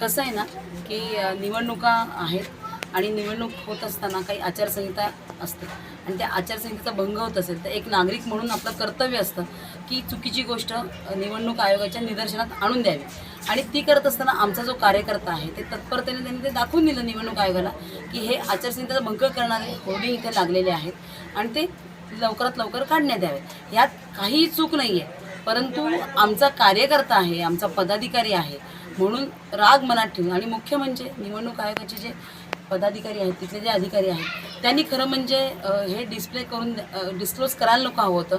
कसं आहे ना की निवडणुका आहेत आणि निवडणूक होत असताना काही आचारसंहिता असते. आणि त्या आचारसंहितेचा भंग होत असेल तर एक नागरिक म्हणून आपलं कर्तव्य असतं की चुकीची गोष्ट निवडणूक आयोगाच्या निदर्शनात आणून द्यावी. आणि ती करत असताना आमचा जो कार्यकर्ता आहे ते तत्परतेने त्यांनी ते दाखवून दिलं निवडणूक आयोगाला की हे आचारसंहितेचा भंग करणारे होर्डिंग इथे लागलेले आहेत. आणि ते लवकरात लवकर काढण्यात यावेत यात काहीही चूक नाही आहे परंतु आमचा कार्यकर्ता आहे आमचा पदाधिकारी आहे. म्हणून राग मनात ठेवून आणि मुख्य म्हणजे निवडणूक आयोगाचे जे पदाधिकारी आहेत तिथले जे अधिकारी आहेत त्यांनी खरं म्हणजे हे डिस्प्ले करून डिस्क्लोज करायला नको हवं होतं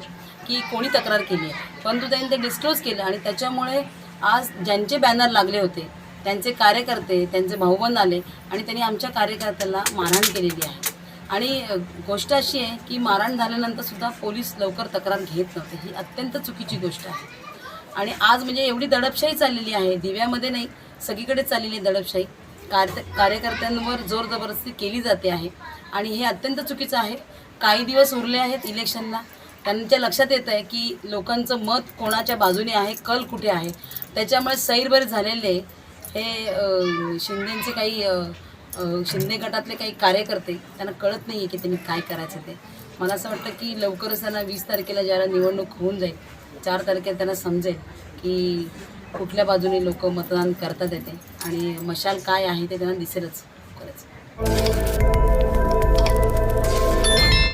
की कोणी तक्रार केली आहे परंतु त्यांनी ते डिस्क्लोज केलं आणि त्याच्यामुळे आज ज्यांचे बॅनर लागले होते त्यांचे कार्यकर्ते त्यांचे भाऊबंद आले आणि त्यांनी आमच्या कार्यकर्त्याला मारहाण केलेली आहे. आणि गोष्ट अशी आहे की मारहाण झाल्यानंतर सुद्धा पोलीस लवकर तक्रार घेत नव्हते. ही अत्यंत चुकीची गोष्ट आहे. आणि आज म्हणजे एवढी दडपशाही चाललेली आहे दिव्यामध्ये नाही सगळीकडे चाललेली आहे दडपशाही. कार्य कार्यकर्त्यांवर जोर जबरदस्ती केली जाते आहे. आणि हे अत्यंत चुकीचं आहे. काही दिवस उरले आहेत इलेक्शनला. त्यांच्या लक्षात येत आहे की लोकांचं मत कोणाच्या बाजूने आहे कल कुठे आहे? त्याच्यामुळे सैरभर झालेले हे शिंदेंचे काही शिंदे गटातले काही कार्यकर्ते त्यांना कळत नाही आहे की त्यांनी काय करायचं ते. मला असं वाटतं की लवकरच त्यांना वीस तारखेला ज्याला निवडणूक होऊन जाईल चार तारखेला त्यांना समजेल की कुठल्या बाजूने लोक मतदान करतात येते आणि मशाल काय आहे ते त्यांना दिसेलच खरंच.